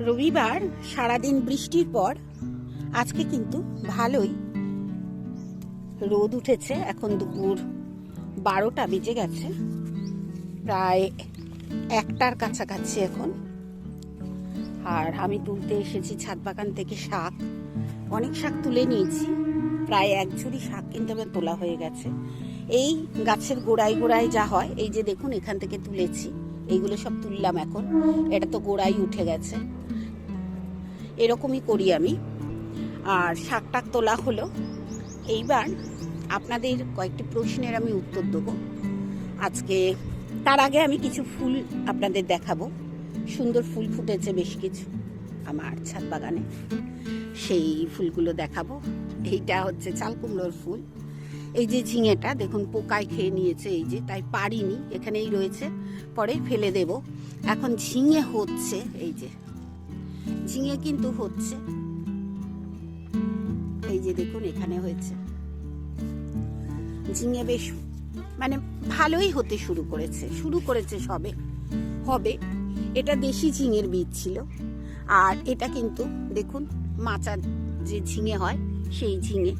রবিবার সারাদিন বৃষ্টির পর আজকে কিন্তু ভালোই রোদ উঠেছে। এখন দুপুর বারোটা বেজে গেছে। প্রায় একটার কাছাকাছি এখন। আর আমি তুলতে এসেছি ছাদ বাগান থেকে শাক। অনেক শাক তুলে নিয়েছি। প্রায় এক ঝুড়ি শাক কিন্তু আমার তোলা হয়ে গেছে। এই গাছের গোড়ায় গোড়ায় যা হয়, এই যে দেখুন এখান থেকে তুলেছি। এইগুলো সব তুললাম এখন। এটা তো গোড়াই উঠে গেছে। এরকমই করি আমি। আর শাক টাক তোলা হলো। এইবার আপনাদের কয়েকটি প্রশ্নের আমি উত্তর দেবো। আজকে তার আগে আমি কিছু ফুল আপনাদের দেখাবো। সুন্দর ফুল ফুটেছে বেশ কিছু আমার ছাদ বাগানে। সেই ফুলগুলো দেখাবো। এইটা হচ্ছে চাল কুমড়োর ফুল। এই যে ঝিঙেটা, দেখুন, পোকায় খেয়ে নিয়েছে এই যে, তাই পারিনি। এখানেই রয়েছে। পরে ফেলে দেব। এখন ঝিঙে হচ্ছে এই যে ঝিঙে কিন্তু হচ্ছে। এই যে দেখুন, এখানে হয়েছে। ঝিঙে বেশ মানে ভালোই হতে শুরু করেছে শুরু করেছে সবে, হবে। এটা দেশি ঝিঙের বীজ ছিল। আর এটা কিন্তু দেখুন, মাচার যে ঝিঙে হয়, সেই ঝিঙে।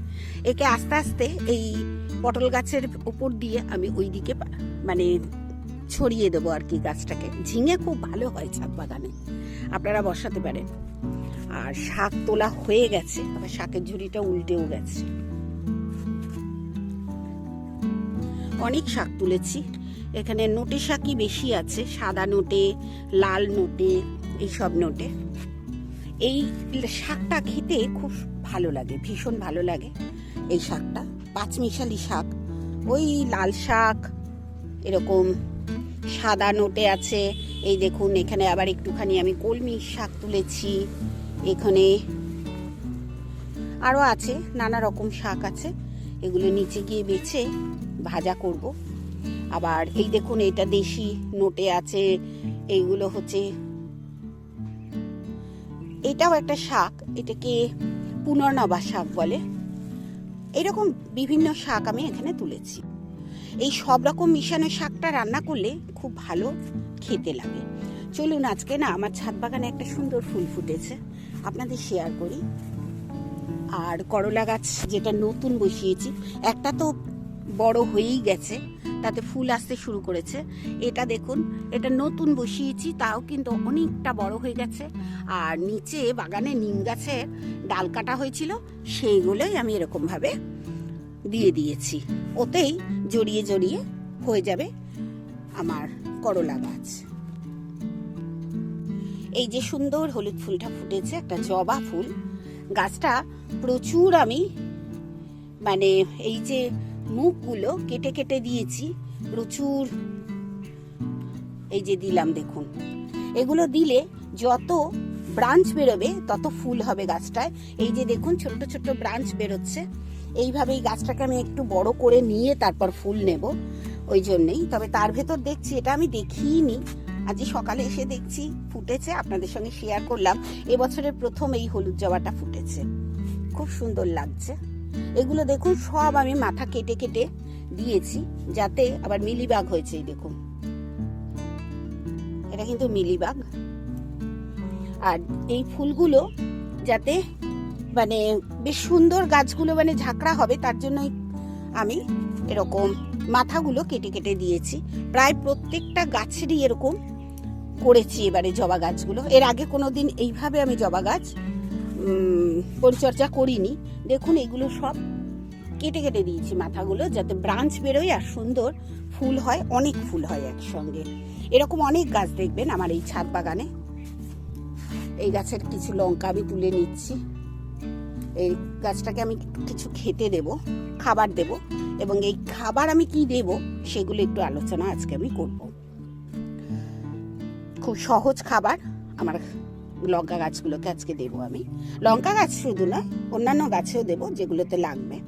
একে আস্তে আস্তে এই পটল গাছের উপর দিয়ে আমি ওই দিকে মানে ছড়িয়ে দেবো আর কি গাছটাকে। ঝিঙে খুব ভালো হয় ছাদ বাগানে। আপনারা বসাতে পারেন। আর শাক তোলা হয়ে গেছে, আবার শাকের ঝুড়িটা উল্টেও গেছে। অনেক শাক তুলেছি। এখানে নোটে শাকই বেশি আছে, সাদা নোটে, লাল নোটে, এইসব নোটে। এই শাকটা খেতে খুব ভালো লাগে, ভীষণ ভালো লাগে, এই শাকটা। পাঁচমিশালি শাক, ওই লাল শাক, এরকম সাদা নোটে আছে, এই দেখুন, এখানে আবার একটুখানি আমি কলমি শাক তুলেছি, এখানে আরও আছে, নানা রকম শাক আছে, এগুলো নিচে গিয়ে বেছে ভাজা করব। আবার এই দেখুন, এটা দেশি নোটে আছে, এইগুলো হচ্ছে এটাও একটা শাক, এটাকে পুনর্নবা শাক বলে। এরকম বিভিন্ন শাক আমি এখানে তুলেছি। এই সব রকম মিশানো শাকটা রান্না করলে খুব ভালো খেতে লাগে। চলুন আজকে না আমার ছাদ বাগানে একটা সুন্দর ফুল ফুটেছে, আপনাদের শেয়ার করি। আর করলা গাছ যেটা নতুন বসিয়েছি, একটা তো বড় হয়েই গেছে, তাতে ফুল আসতে শুরু করেছে। এটা দেখুন, এটা নতুন বসিয়েছি, তাও কিন্তু অনেকটা বড় হয়ে গেছে। আর নিচে বাগানে নিম গাছের ডাল কাটা হয়েছিল, সেইগুলোই আমি এরকমভাবে দিয়ে দিয়েছি। ওতেই জড়িয়ে জড়িয়ে হয়ে যাবে আমার করলা গাছ। এই যে সুন্দর হলুদ ফুলটা ফুটেছে, একটা জবা ফুল, গাছটা প্রচুর আমি মানে এই যে মুখগুলো কেটে কেটে দিয়েছি, প্রচুর এই যে দিলাম দেখুন। এগুলো দিলে যত ব্রাঞ্চ বেরোবে, তত ফুল হবে গাছটায়। এই যে দেখুন, ছোট্ট ছোট্ট ব্রাঞ্চ বেরোচ্ছে। এইভাবেই গাছটাকে আমি একটু বড় করে নিয়ে তারপর ফুল নেব, ওই জন্যেই। তবে তার ভেতর দেখছি, এটা আমি দেখিনি। আজ সকালে এসে দেখছি, ফুটেছে, আপনাদের সঙ্গে শেয়ার করলাম। এবছরের প্রথম এই হলুদ জবাটা ফুটেছে। খুব সুন্দর লাগছে। এগুলো দেখুন, সব আমি মাথা কেটে কেটে দিয়েছি, যাতে আবার মিলিবাগ হয়েছে এই দেখুন। এটা কিন্তু মিলিবাগ। আর এই ফুলগুলো যাতে মানে বেশ সুন্দর গাছগুলো মানে ঝাঁকড়া হবে, তার জন্যই আমি এরকম মাথাগুলো কেটে কেটে দিয়েছি। প্রায় প্রত্যেকটা গাছেরই এরকম করেছি এবারে জবা গাছগুলো। এর আগে কোনো দিন এইভাবে আমি জবা গাছ পরিচর্যা করিনি। দেখুন, এগুলো সব কেটে কেটে দিয়েছি মাথাগুলো যাতে ব্রাঞ্চ বেরোয় আর সুন্দর ফুল হয়, অনেক ফুল হয় একসঙ্গে। এরকম অনেক গাছ দেখবেন আমার এই ছাদ বাগানে। এই গাছের কিছু লঙ্কা আমি তুলে নিচ্ছি। এই গাছটাকে আমি কিছু খেতে দেব, খাবার দেব এবং এই খাবার আমি কি দেব সেগুলো একটু আলোচনা আজকে আমি করব। খুব সহজ খাবার আমার লঙ্কা গাছগুলোকে আজকে দেব আমি। লঙ্কা গাছ শুধু নয় অন্যান্য গাছেও দেব যেগুলোতে লাগবে।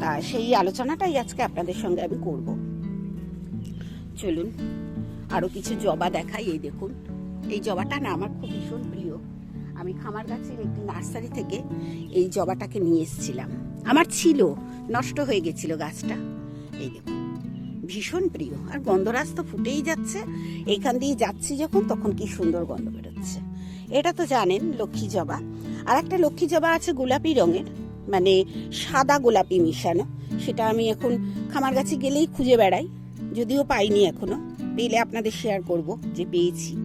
তা সেই আলোচনাটাই আজকে আপনাদের সঙ্গে আমি করব। চলুন, আরও কিছু জবা দেখাই, এই দেখুন। এই জবাটা না আমার খুব ভীষণ আমি খামার গাছের একটি নার্সারি থেকে এই জবাটাকে নিয়ে এসেছিলাম। আমার ছিল, নষ্ট হয়ে গেছিল গাছটা। এই দেখুন, ভীষণ প্রিয়। আর গন্ধরাজ তো ফুটেই যাচ্ছে। এখান দিয়ে যাচ্ছি যখন, তখন কি সুন্দর গন্ধ বেরোচ্ছে। এটা তো জানেন, লক্ষ্মী জবা। আর একটা লক্ষ্মী জবা আছে গোলাপি রঙের মানে সাদা গোলাপি মিশানো। সেটা আমি এখন খামার গাছে গেলেই খুঁজে বেড়াই। যদিও পাইনি এখনও। পেলে আপনাদের শেয়ার করব যে পেয়েছি।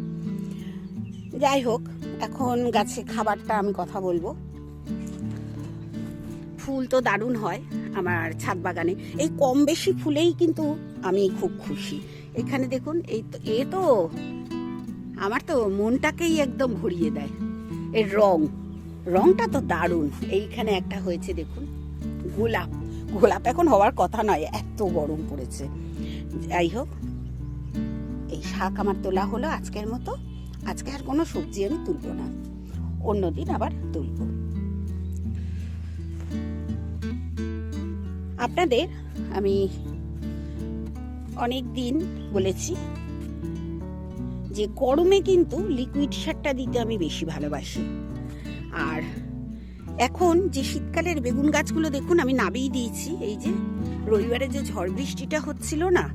যাই হোক এখন গাছে খাবারটা আমি কথা বলব। ফুল তো দারুণ হয় আমার ছাদ বাগানে। এই কম বেশি ফুলেই কিন্তু আমি খুব খুশি। এখানে দেখুন, এই তো, এ তো, আমার তো মনটাকেই একদম ভরিয়ে দেয়। এর রং, রংটা তো দারুণ। এইখানে একটা হয়েছে দেখুন, গোলাপ। গোলাপ এখন হওয়ার কথা নয়, এত গরম পড়েছে। যাই হোক, এই শাক আমার তোলা হলো আজকের মতো। আজকে আর কোনো সবজি আমি তুলবো না। অন্যদিন আবার তুলবো। আপনাদের আমি অনেক দিন বলেছি যে গরমে কিন্তু লিকুইড সারটা দিতে আমি বেশি ভালোবাসি। আর এখন যে শীতকালের বেগুন গাছগুলো দেখুন, আমি নাবিয়ে দিয়েছি। এই যে রবিবারে যে ঝড় বৃষ্টিটা হচ্ছিল না,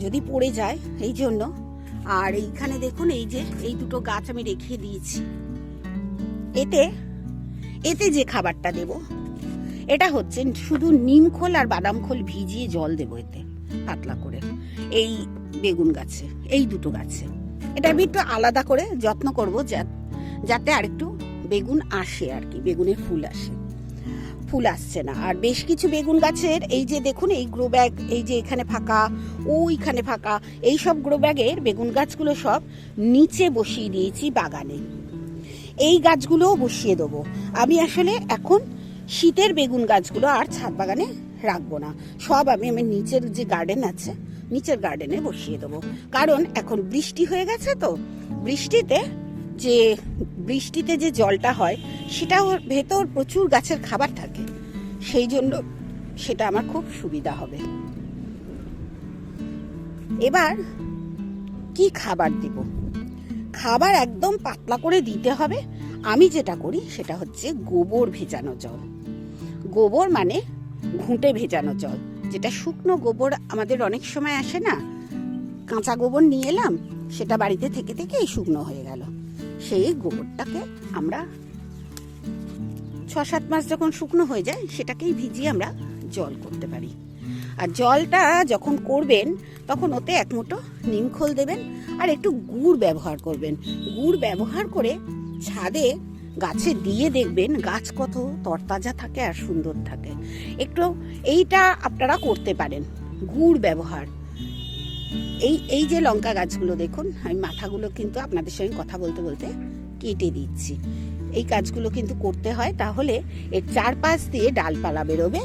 যদি পড়ে যায়, এই জন্য আর এইখানে দেখুন, এই যে, এই দুটো গাছ আমি রেখে দিয়েছি। এতে এতে যে খাবারটা দেব, এটা হচ্ছে শুধু নিম খোল আর বাদাম খোল ভিজিয়ে জল দেবো এতে, পাতলা করে। এই বেগুন গাছে, এই দুটো গাছে। এটা আমি একটু আলাদা করে যত্ন করব যাতে আরেকটু বেগুন আসে আর কি, বেগুনের ফুল আসে। ফুল আসছে না। আর বেশ কিছু বেগুন গাছের এই যে দেখুন, এই গ্রো ব্যাগ এই যে এখানে ফাঁকা, ওইখানে ফাঁকা, এই সব গ্রো ব্যাগের বেগুন গাছগুলো সব নিচে বসিয়ে দিয়েছি বাগানে। এই গাছগুলোও বসিয়ে দেবো। আমি আসলে এখন শীতের বেগুন গাছগুলো আর ছাদ বাগানে রাখব না। সব আমি আমার নিচের যে গার্ডেন আছে, নিচের গার্ডেনে বসিয়ে দেবো। কারণ এখন বৃষ্টি হয়ে গেছে তো, বৃষ্টিতে যে বৃষ্টিতে যে জলটা হয় সেটা ওর ভেতর প্রচুর গাছের খাবার থাকে। সেই জন্য সেটা আমার খুব সুবিধা হবে। এবার কি খাবার দিব? খাবার একদম পাতলা করে দিতে হবে। আমি যেটা করি, সেটা হচ্ছে গোবর ভেজানো জল। গোবর মানে ঘুঁটে ভেজানো জল। যেটা শুকনো গোবর আমাদের অনেক সময় আসে না? কাঁচা গোবর নিয়ে এলাম, সেটা বাড়িতে থেকে থেকে শুকনো হয়ে গেল। সেই গোবরটাকে আমরা ছ সাত মাস যখন শুকনো হয়ে যায়, সেটাকেই ভিজিয়ে আমরা জল করতে পারি। আর জলটা যখন করবেন, তখন ওতে এক মুঠো নিমখোল দেবেন আর একটু গুড় ব্যবহার করবেন। গুড় ব্যবহার করে ছাদে গাছে দিয়ে দেখবেন গাছ কত তরতাজা থাকে আর সুন্দর থাকে। একটু এইটা আপনারা করতে পারেন, গুড় ব্যবহার। এই এই যে লঙ্কা গাছগুলো দেখুন, আমি মাথাগুলো কিন্তু আপনাদের সঙ্গে কথা বলতে বলতে কেটে দিচ্ছি। এই কাজগুলো কিন্তু করতে হয়, তাহলে এর চারপাশ দিয়ে ডালপালা বেরোবে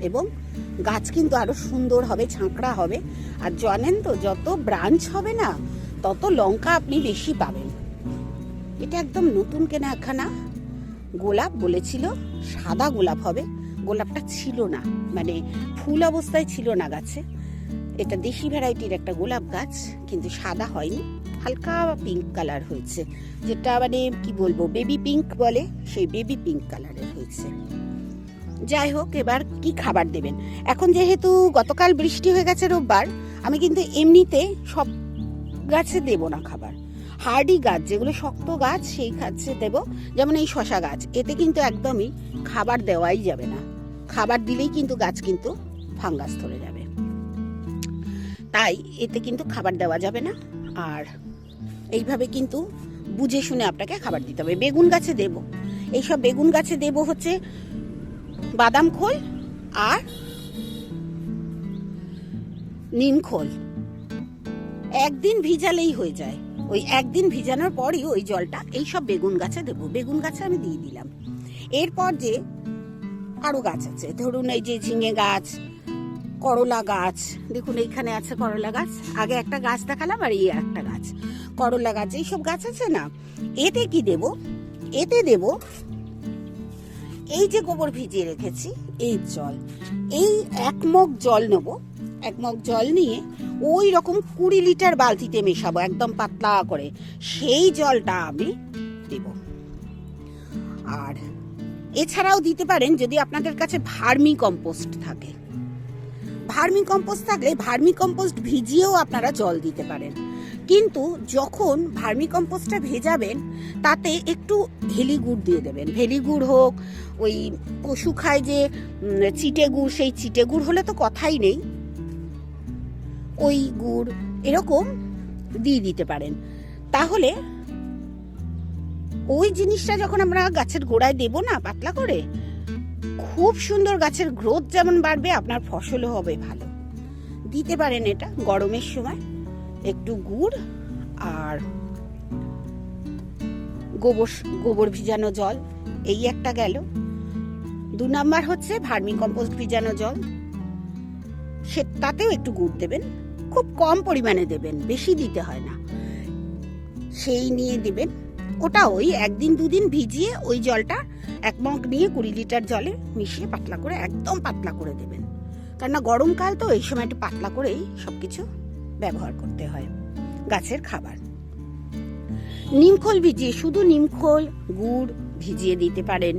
এবং গাছ কিন্তু আরও সুন্দর হবে ঝাঁকড়া হবে। আর জানেন তো, যত ব্রাঞ্চ হবে না, তত লঙ্কা আপনি বেশি পাবেন। এটা একদম নতুন কেনা একখানা গোলাপ বলেছিল, সাদা গোলাপ হবে। গোলাপটা ছিল না মানে ফুল অবস্থায় ছিল না গাছে। এটা দেশি ভ্যারাইটির একটা গোলাপ গাছ, কিন্তু সাদা হয়নি, হালকা পিঙ্ক কালার হয়েছে। যেটা মানে কি বলব বেবি পিঙ্ক বলে, সেই বেবি পিঙ্ক কালারের হয়েছে। যাই হোক, এবার কি খাবার দেবেন? এখন যেহেতু গতকাল বৃষ্টি হয়ে গেছে রোববার, আমি কিন্তু এমনিতে সব গাছে দেব না খাবার। হার্ডি গাছ, যেগুলো শক্ত গাছ, সেই গাছে দেব। যেমন এই শশা গাছ, এতে কিন্তু একদমই খাবার দেওয়াই যাবে না। খাবার দিলেই কিন্তু গাছ কিন্তু ফাঙ্গাস ধরে যাবে। তাই এতে কিন্তু খাবার দেওয়া যাবে না। আর এইভাবে কিন্তু বুঝে শুনে আপনাকে খাবার দিতে হবে। বেগুন গাছে দেব। এইসব বেগুন গাছে দেব হচ্ছে বাদাম খোল আর নিম খোল। একদিন ভিজালেই হয়ে যায়। ওই একদিন ভিজানোর পরই ওই জলটা এই সব বেগুন গাছে দেবো। বেগুন গাছে আমি দিয়ে দিলাম। এরপর যে আরও গাছ আছে, ধরুন এই যে ঝিঙে গাছ করলা গাছ। দেখুন, এইখানে আছে করলা গাছ। আগে একটা গাছ দেখালাম আর এই একটা গাছ। করলা গাছ, এইসব গাছ আছে না? এতে কি দেব? এতে দেব এই যে গোবর ভিজিয়ে রেখেছি, এই জল। এই এক মগ জল নেব। এক মগ জল নিয়ে ওই রকম কুড়ি লিটার বালতিতে মেশাবো, একদম পাতলা করে। সেই জলটা আমি দেব। আর এছাড়াও দিতে পারেন যদি আপনাদের কাছে ভার্মি কম্পোস্ট থাকে। ভার্মি কম্পোস্ট থাকলে ভার্মি কম্পোস্ট ভিজিয়েও আপনারা জল দিতে পারেন। কিন্তু যখন ভার্মি কম্পোস্টটা ভেজাবেন, তাতে একটু ভেলি গুড় দিয়ে দেবেন। ভেলি গুড় হোক, ওই পশু খায় যে চিটে গুড়, সেই চিটে গুড় হলে তো কথাই নেই। ওই গুড় এরকম দিয়ে দিতে পারেন। তাহলে ওই জিনিসটা যখন আমরা গাছের গোড়ায় দেব না, পাতলা করে খুব সুন্দর গাছের গ্রোথ যেমন বাড়বে, আপনার ফসলও হবে ভালো। দিতে পারেন এটা গরমের সময়। একটু গুড় আর গোবর গোবর ভিজানো জল, এই একটা গেল। দু নাম্বার হচ্ছে ভার্মি কম্পোস্ট ভিজানো জল। সে, তাতেও একটু গুড় দেবেন। খুব কম পরিমাণে দেবেন, বেশি দিতে হয় না। সেই নিয়ে দেবেন। ওটা ওই একদিন দুদিন ভিজিয়ে ওই জলটা এক মগ নিয়ে কুড়ি লিটার জলে মিশিয়ে পাতলা করে, একদম পাতলা করে দেবেন। কেননা গরমকাল তো এই সময় একটু পাতলা করেই সব কিছু ব্যবহার করতে হয় গাছের খাবার। নিমখোল ভিজিয়ে, শুধু নিমখোল গুড় ভিজিয়ে দিতে পারেন।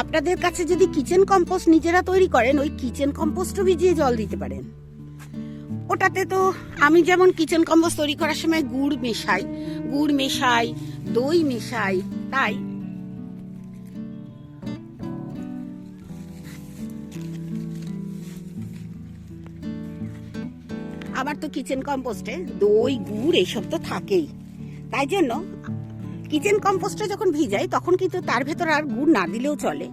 আপনাদের কাছে যদি কিচেন কম্পোস্ট নিজেরা তৈরি করেন, ওই কিচেন কম্পোস্টও ভিজিয়ে জল দিতে পারেন। ওটাতে তো আমি যেমন কিচেন কম্পোস্ট তৈরি করার সময় গুড় মেশাই গুড় মেশাই, দই মেশাই, তাই আমার তো কিচেন কম্পোস্টে দই, গুড় এইসব তো থাকেই। তাই জন্য কিচেন কম্পোস্টে যখন ভিজাই, তখন কিন্তু তার ভেতর আর গুড় না দিলেও চলে।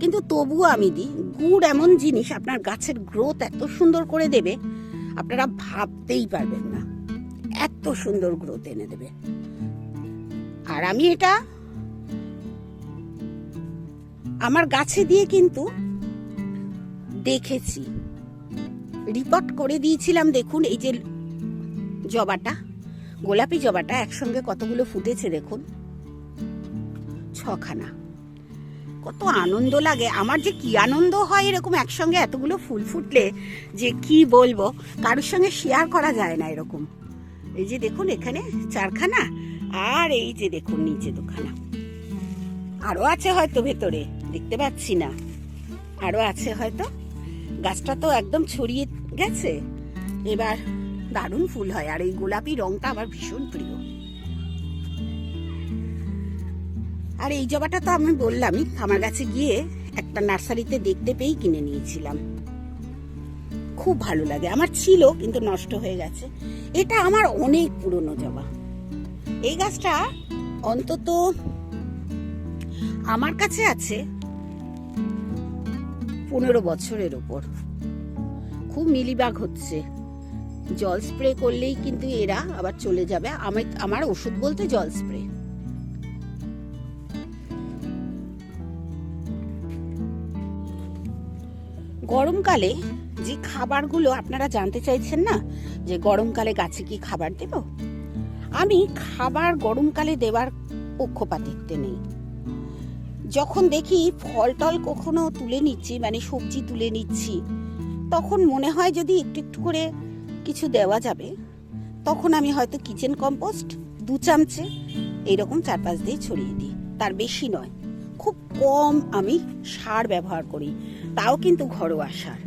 কিন্তু তবুও আমি দিই। গুড় এমন জিনিস আপনার গাছের গ্রোথ এত সুন্দর করে দেবে, আপনারা ভাবতেই পারবেন না। এত সুন্দর গ্রোথ এনে দেবে। আর আমি এটা আমার গাছে দিয়ে কিন্তু দেখেছি। রিপোর্ট করে দিয়েছিলাম, দেখুন, এই যে জবাটা, গোলাপি জবাটা একসঙ্গে কতগুলো ফুটেছে, দেখুন। ছখানা। কত আনন্দ লাগে। আমার যে কি আনন্দ হয় এরকম একসঙ্গে এতগুলো ফুল ফুটলে যে কি বলব? কারোর সঙ্গে শেয়ার করা যায় না এরকম। এই যে দেখুন, এখানে চারখানা, আর এই যে দেখুন, নিচে দুখানা। আরও আছে হয়তো ভেতরে, দেখতে পাচ্ছি না। আরও আছে হয়তো। গাছটা তো একদম ছড়িয়ে গেছে। এবার দারুণ ফুল হয়, আর এই গোলাপি রংটা আমার ভীষণ প্রিয়। আর এই জবাটা তো আমি বললামই, আমার কাছে গিয়ে একটা নার্সারিতে দেখতে পেয়েই কিনে নিয়েছিলাম। খুব ভালো লাগে। আমার ছিল, কিন্তু নষ্ট হয়ে গেছে। এটা আমার অনেক পুরনো জবা। এই গাছটা অন্তত আমার কাছে আছে পনেরো বছরের ওপর। খুব মিলিবাগ হচ্ছে। জল স্প্রে করলেই কিন্তু এরা আবার চলে যাবে। আমি আমার ওষুধ বলতে জল স্প্রে। গরমকালে যে খাবারগুলো আপনারা জানতে চাইছেন না, যে গরমকালে গাছে কি খাবার দেব? আমি খাবার গরমকালে দেওয়ার পক্ষপাতিত্বে নেই। যখন দেখি ফল টল কখনো তুলে নিচ্ছি মানে সবজি তুলে নিচ্ছি, তখন মনে হয় যদি একটু একটু করে কিছু দেওয়া যাবে, তখন আমি হয়তো কিচেন কম্পোস্ট দু চামচে এইরকম চার পাঁচ দিয়ে ছড়িয়ে দিই। তার বেশি নয়, খুব কম আমি সার ব্যবহার করি, তাও কিন্তু ঘরোয়া সার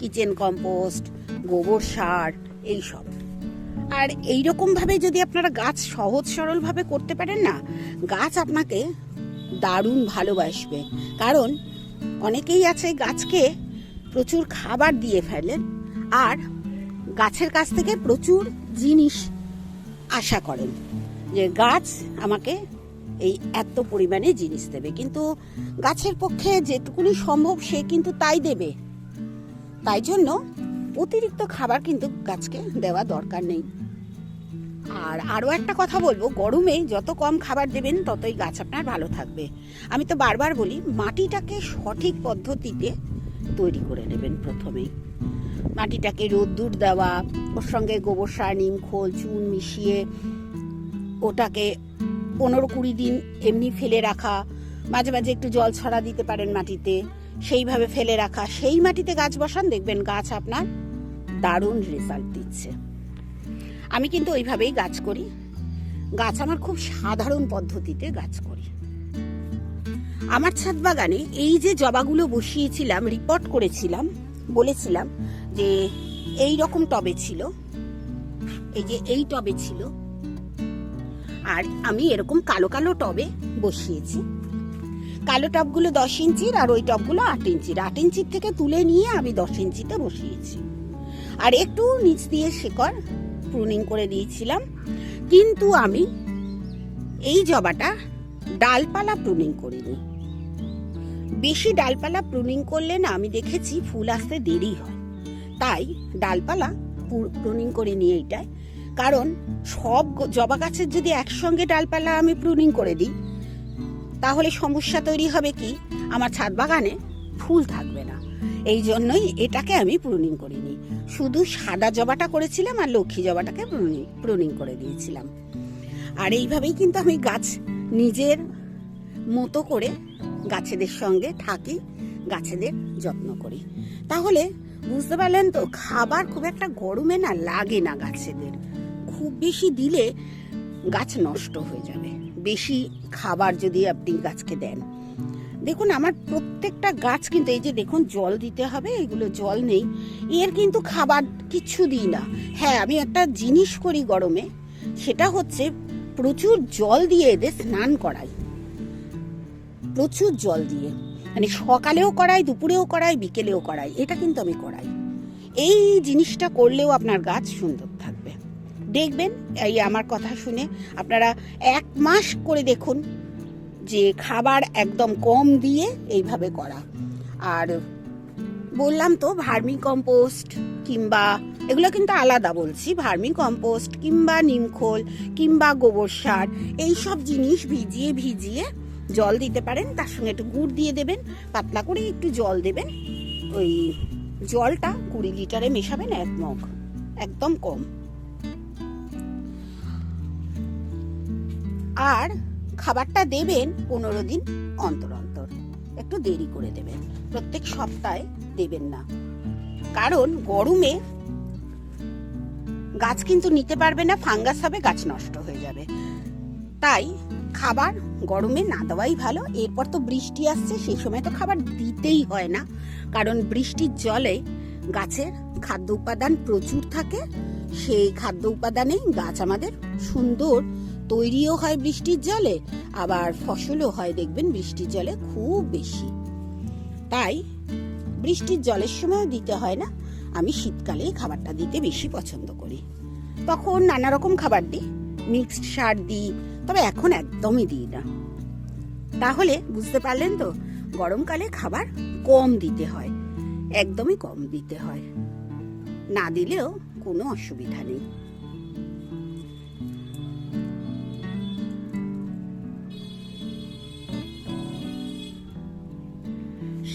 কিচেন কম্পোস্ট গোবর সার এইসব আর এইরকম ভাবে যদি আপনারা গাছ সহজ সরলভাবে করতে পারেন না, গাছ আপনাকে দারুণ ভালোবাসবে। কারণ অনেকেই আছে গাছকে প্রচুর খাবার দিয়ে ফেলেন আর গাছের কাছ থেকে প্রচুর জিনিস আশা করেন যে গাছ আমাকে এই এত পরিমাণে জিনিস দেবে। কিন্তু গাছের পক্ষে যেটুকুনি সম্ভব সে কিন্তু তাই দেবে। তাই জন্য অতিরিক্ত খাবার কিন্তু গাছকে দেওয়া দরকার নেই। আর আরও একটা কথা বলব, গরমে যত কম খাবার দেবেন ততই গাছ আপনার ভালো থাকবে। আমি তো বারবার বলি, মাটিটাকে সঠিক পদ্ধতিতে তৈরি করে নেবেন প্রথমেই। মাটিটাকে রোদ্দুর দেওয়া, ওর সঙ্গে গোবর সার, নিম, খোল, চুন মিশিয়ে ওটাকে পনেরো কুড়ি দিন এমনি ফেলে রাখা, মাঝে মাঝে একটু জল ছড়া দিতে পারেন মাটিতে, সেইভাবে ফেলে রাখা, সেই মাটিতে গাছ বসান, দেখবেন গাছ আপনার দারুণ রেজাল্ট দিচ্ছে। আমি কিন্তু ওইভাবেই গাছ করি। গাছ আমার খুব সাধারণ পদ্ধতিতে গাছ করি। আমার ছাদ বাগানে এই যে জবাগুলো বসিয়েছিলাম রিপোর্ট করেছিলাম, বলেছিলাম যে এই রকম টবে ছিল, এই যে এই টবে ছিল, আর আমি এরকম কালো কালো টবে বসিয়েছি। কালো টবগুলো দশ ইঞ্চির আর ওই টবগুলো আট ইঞ্চির। আট ইঞ্চির থেকে তুলে নিয়ে আমি দশ ইঞ্চিতে বসিয়েছি। আর একটু নিচ দিয়ে শেকড় প্রুনিং করে দিয়েছিলাম। কিন্তু আমি এই জবাটা ডালপালা প্রুনিং করিনি। বেশি ডালপালা প্রুনিং করলে না আমি দেখেছি ফুল আসতে দেরি হয়। তাই ডালপালা প্রুনিং করে নিয়ে এইটায়। কারণ সব জবা গাছের যদি একসঙ্গে ডালপালা আমি প্রুনিং করে দিই, তাহলে সমস্যা তৈরি হবে কি? আমার ছাদ বাগানে ফুল থাকবে না। এই জন্যই এটাকে আমি প্রুনিং করিনি। শুধু সাদা জবাটা করেছিলাম আর লক্ষ্মী জবাটাকে প্রুনিং প্রুনিং করে দিয়েছিলাম। আর এইভাবেই কিন্তু আমি গাছ নিজের মতো করে গাছেদের সঙ্গে থাকি, গাছেদের যত্ন করি। তাহলে বুঝতে পারলেন তো, খাবার খুব একটা গরমে না লাগে না গাছেদের। খুব বেশি দিলে গাছ নষ্ট হয়ে যাবে। বেশি খাবার যদি আপনি গাছকে দেন। দেখুন, আমার প্রত্যেকটা গাছ কিন্তু এই যে দেখুন, জল দিতে হবে, এগুলো জল নেই। এর কিন্তু খাবার কিচ্ছু দিই না। হ্যাঁ আমি একটা জিনিস করি গরমে, সেটা হচ্ছে প্রচুর জল দিয়ে এদের স্নান করাই। প্রচুর জল দিয়ে। মানে সকালেও করাই, দুপুরেও করাই, বিকেলেও করাই, এটা কিন্তু আমি করাই। এই জিনিসটা করলেও আপনার গাছ সুন্দর থাকবে। দেখবেন, এই আমার কথা শুনে আপনারা এক মাস করে দেখুন যে খাবার একদম কম দিয়ে এইভাবে করা। আর বললাম তো ভার্মি কম্পোস্ট কিংবা এগুলো কিন্তু আলাদা বলছি ভার্মি কম্পোস্ট কিংবা নিমখোল কিংবা গোবর সার এই সব জিনিস ভিজিয়ে ভিজিয়ে জল দিতে পারেন, তার সঙ্গে একটু গুড় দিয়ে দেবেন, পাতলা করে একটু জল দেবেন, ওই জলটা কুড়ি লিটারে মেশাবেন এক মগ, একদম কম। আর খাবারটা দেবেন পনেরো দিন অন্তর অন্তর। একটু দেরি করে দেবেন। প্রত্যেক সপ্তাহে দেবেন না। কারণ গরমে গাছ কিন্তু নিতে পারবে না, ফাঙ্গাস হবে, গাছ নষ্ট হয়ে যাবে। তাই খাবার গরমে না দেওয়াই ভালো। এরপর তো বৃষ্টি আসছে, সেই সময় তো খাবার দিতেই হয় না। কারণ বৃষ্টির জলে গাছের খাদ্য উপাদান প্রচুর থাকে। সেই খাদ্য উপাদানেই গাছ আমাদের সুন্দর তৈরিও হয় বৃষ্টির জলে, আবার ফসলও হয় দেখবেন বৃষ্টির জলে খুব বেশি। তাই বৃষ্টির জলের সময় দিতে হয় না, আমি শীতকালে খাবারটা দিতে বেশি পছন্দ করি। তখন নানা রকম খাবার দিই, মিক্সড সার দিই, তবে এখন একদমই দিই না। তাহলে বুঝতে পারলেন তো, গরমকালে খাবার কম দিতে হয়, একদমই কম দিতে হয়। না দিলেও কোনো অসুবিধা নেই।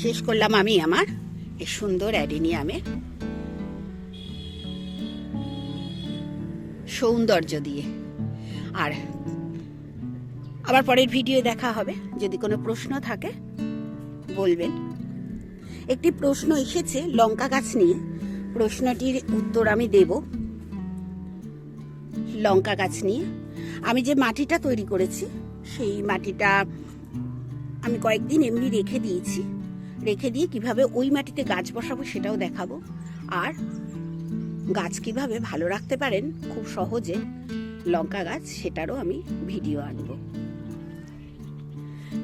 শেষ করলাম আমি আমার এই সুন্দর অ্যাডিনিয়ামের সৌন্দর্য দিয়ে। আর আবার পরের ভিডিও দেখা হবে। যদি কোনো প্রশ্ন থাকে, বলবেন। একটি প্রশ্ন এসেছে লঙ্কা গাছ নিয়ে। প্রশ্নটির উত্তর আমি দেব। লঙ্কা গাছ নিয়ে। আমি যে মাটিটা তৈরি করেছি, সেই মাটিটা আমি কয়েকদিন এমনি রেখে দিয়েছি। রেখে দিয়ে কীভাবে ওই মাটিতে গাছ বসাবো সেটাও দেখাবো। আর গাছ কীভাবে ভালো রাখতে পারেন খুব সহজে লঙ্কা গাছ সেটারও আমি ভিডিও আনব।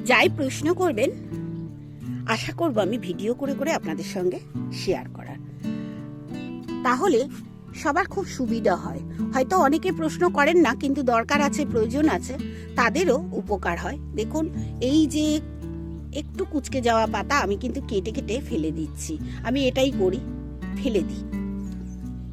যাই প্রশ্ন করবেন, আশা করব আমি ভিডিও করে করে আপনাদের সঙ্গে শেয়ার করার। তাহলে সবার খুব সুবিধা হয়। হয়তো অনেকে প্রশ্ন করেন না, কিন্তু দরকার আছে, প্রয়োজন আছে, তাদেরও উপকার হয়। দেখুন, এই যে একটু কুচকে যাওয়া পাতা আমি কিন্তু কেটে কেটে ফেলে দিচ্ছি। আমি এটাই করি, ফেলে দিই।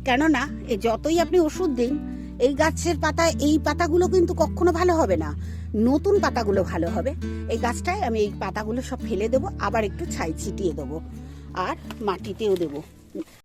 কেননা, এ যতই আপনি ওষুধ দিন, এই গাছের পাতা, এই পাতাগুলো কিন্তু কখনো ভালো হবে না। নতুন পাতাগুলো ভালো হবে। এই গাছটায় আমি এই পাতাগুলো সব ফেলে দেবো, আবার একটু ছাই ছিটিয়ে দেবো। আর মাটিতেও দেবো।